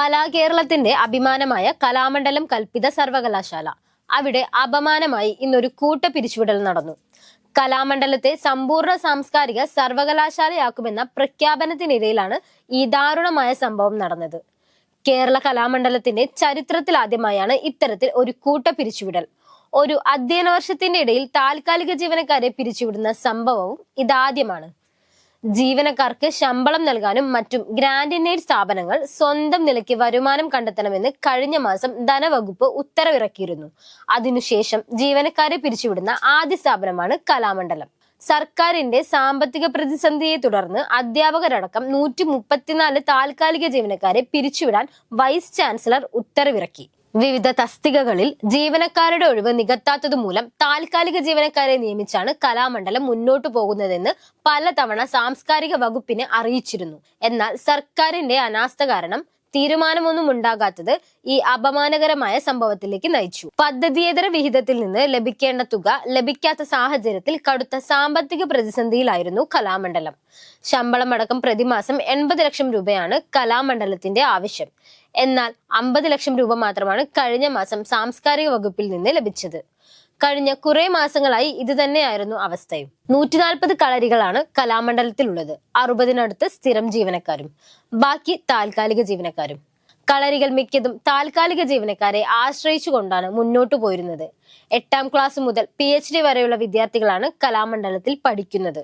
കലാകേരളത്തിന്റെ അഭിമാനമായ കലാമണ്ഡലം കൽപ്പിത സർവകലാശാല. അവിടെ അപമാനമായി ഇന്നൊരു കൂട്ട പിരിച്ചുവിടൽ നടന്നു. കലാമണ്ഡലത്തെ സമ്പൂർണ സാംസ്കാരിക സർവകലാശാലയാക്കുമെന്ന പ്രഖ്യാപനത്തിനിടയിലാണ് ഈ ദാരുണമായ സംഭവം നടന്നത്. കേരള കലാമണ്ഡലത്തിന്റെ ചരിത്രത്തിലാദ്യമായാണ് ഇത്തരത്തിൽ ഒരു കൂട്ട പിരിച്ചുവിടൽ. ഒരു അധ്യയന വർഷത്തിന്റെ ഇടയിൽ താൽക്കാലിക ജീവനക്കാരെ പിരിച്ചുവിടുന്ന സംഭവവും ഇതാദ്യമാണ്. ജീവനക്കാർക്ക് ശമ്പളം നൽകാനും മറ്റും ഗ്രാൻഡിനേഡ് സ്ഥാപനങ്ങൾ സ്വന്തം നിലയ്ക്ക് വരുമാനം കണ്ടെത്തണമെന്ന് കഴിഞ്ഞ മാസം ധനവകുപ്പ് ഉത്തരവിറക്കിയിരുന്നു. അതിനുശേഷം ജീവനക്കാരെ പിരിച്ചുവിടുന്ന ആദ്യ സ്ഥാപനമാണ് കലാമണ്ഡലം. സർക്കാരിന്റെ സാമ്പത്തിക പ്രതിസന്ധിയെ തുടർന്ന് അധ്യാപകരടക്കം നൂറ്റി മുപ്പത്തിനാല് താൽക്കാലിക ജീവനക്കാരെ പിരിച്ചുവിടാൻ വൈസ് ചാൻസലർ ഉത്തരവിറക്കി. വിവിധ തസ്തികകളിൽ ജീവനക്കാരുടെ ഒഴിവ് നികത്താത്തത് മൂലം താൽക്കാലിക ജീവനക്കാരെ നിയമിച്ചാണ് കലാമണ്ഡലം മുന്നോട്ടു പോകുന്നതെന്ന് പലതവണ സാംസ്കാരിക വകുപ്പിനെ അറിയിച്ചിരുന്നു. എന്നാൽ സർക്കാരിന്റെ അനാസ്ഥ കാരണം തീരുമാനമൊന്നും ഉണ്ടാകാത്തത് ഈ അപമാനകരമായ സംഭവത്തിലേക്ക് നയിച്ചു. പദ്ധതിയേതര വിഹിതത്തിൽ നിന്ന് ലഭിക്കേണ്ട തുക ലഭിക്കാത്ത സാഹചര്യത്തിൽ കടുത്ത സാമ്പത്തിക പ്രതിസന്ധിയിലായിരുന്നു കലാമണ്ഡലം. ശമ്പളമടക്കം പ്രതിമാസം എൺപത് ലക്ഷം രൂപയാണ് കലാമണ്ഡലത്തിന്റെ ആവശ്യം. എന്നാൽ അമ്പത് ലക്ഷം രൂപ മാത്രമാണ് കഴിഞ്ഞ മാസം സാംസ്കാരിക വകുപ്പിൽ നിന്ന് ലഭിച്ചത്. കഴിഞ്ഞ കുറെ മാസങ്ങളായി ഇത് തന്നെയായിരുന്നു അവസ്ഥയും. നൂറ്റി നാൽപ്പത് കളരികളാണ് കലാമണ്ഡലത്തിലുള്ളത്. അറുപതിനടുത്ത് സ്ഥിരം ജീവനക്കാരും ബാക്കി താൽക്കാലിക ജീവനക്കാരും. കളരികൾ മിക്കതും താൽക്കാലിക ജീവനക്കാരെ ആശ്രയിച്ചുകൊണ്ടാണ് മുന്നോട്ടു പോയിരുന്നത്. എട്ടാം ക്ലാസ് മുതൽ പി എച്ച് ഡി വരെയുള്ള വിദ്യാർത്ഥികളാണ് കലാമണ്ഡലത്തിൽ പഠിക്കുന്നത്.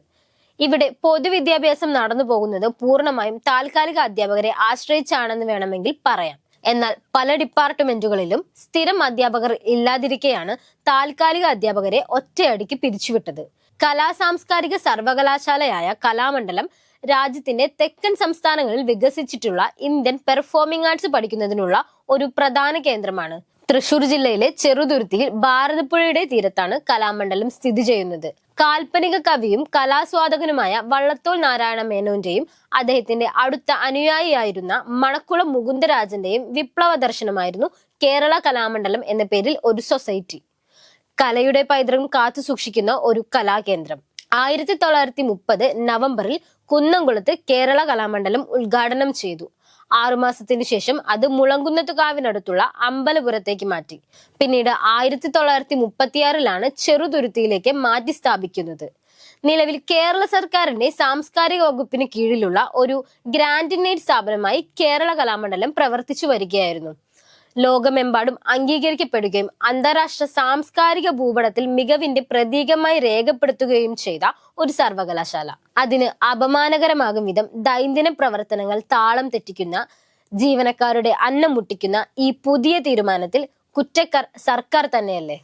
ഇവിടെ പൊതുവിദ്യാഭ്യാസം നടന്നു പോകുന്നത് പൂർണമായും താൽക്കാലിക അധ്യാപകരെ ആശ്രയിച്ചാണെന്ന് വേണമെങ്കിൽ പറയാം. എന്നാൽ പല ഡിപ്പാർട്ട്മെന്റുകളിലും സ്ഥിരം അധ്യാപകർ ഇല്ലാതിരിക്കെയാണ് താൽക്കാലിക അധ്യാപകരെ ഒറ്റയടിക്ക് പിരിച്ചുവിട്ടത്. കലാ സാംസ്കാരിക സർവകലാശാലയായ കലാമണ്ഡലം രാജ്യത്തിന്റെ തെക്കൻ സംസ്ഥാനങ്ങളിൽ വികസിച്ചിട്ടുള്ള ഇന്ത്യൻ പെർഫോമിംഗ് ആർട്സ് പഠിക്കുന്നതിനുള്ള ഒരു പ്രധാന കേന്ദ്രമാണ്. തൃശൂർ ജില്ലയിലെ ചെറുതുരുത്തിയിൽ ഭാരതപ്പുഴയുടെ തീരത്താണ് കലാമണ്ഡലം സ്ഥിതി ചെയ്യുന്നത്. കാൽപ്പനിക കവിയും കലാസ്വാദകനുമായ വള്ളത്തോൾ നാരായണ മേനോന്റെയും അദ്ദേഹത്തിന്റെ അടുത്ത അനുയായിയായിരുന്ന മണക്കുളം മുകുന്ദരാജന്റെയും വിപ്ലവ ദർശനമായിരുന്നു കേരള കലാമണ്ഡലം എന്ന പേരിൽ ഒരു സൊസൈറ്റി. കലയുടെ പൈതൃകം കാത്തു സൂക്ഷിക്കുന്ന ഒരു കലാകേന്ദ്രം. ആയിരത്തി തൊള്ളായിരത്തി മുപ്പത് നവംബറിൽ കുന്നംകുളത്ത് കേരള കലാമണ്ഡലം ഉദ്ഘാടനം ചെയ്തു. ആറുമാസത്തിന് ശേഷം അത് മുളങ്കുന്നത്തുകാവിനടുത്തുള്ള അമ്പലപുരത്തേക്ക് മാറ്റി. പിന്നീട് ആയിരത്തി തൊള്ളായിരത്തി മുപ്പത്തിയാറിലാണ് ചെറുതുരുത്തിയിലേക്ക് മാറ്റി സ്ഥാപിക്കുന്നത്. നിലവിൽ കേരള സർക്കാരിന്റെ സാംസ്കാരിക വകുപ്പിന് കീഴിലുള്ള ഒരു ഗ്രാൻഡിനേറ്റ് സ്ഥാപനമായി കേരള കലാമണ്ഡലം പ്രവർത്തിച്ചു വരികയായിരുന്നു. ലോകമെമ്പാടും അംഗീകരിക്കപ്പെടുകയും അന്താരാഷ്ട്ര സാംസ്കാരിക ഭൂപടത്തിൽ മികവിന്റെ പ്രതീകമായി രേഖപ്പെടുത്തുകയും ചെയ്ത ഒരു സർവകലാശാല. അതിന് അപമാനകരമാകും വിധം ദൈനംദിന പ്രവർത്തനങ്ങൾ താളം തെറ്റിക്കുന്ന ജീവനക്കാരുടെ അന്നം മുട്ടിക്കുന്ന ഈ പുതിയ തീരുമാനത്തിൽ കുറ്റക്കാർ സർക്കാർ തന്നെയല്ലേ?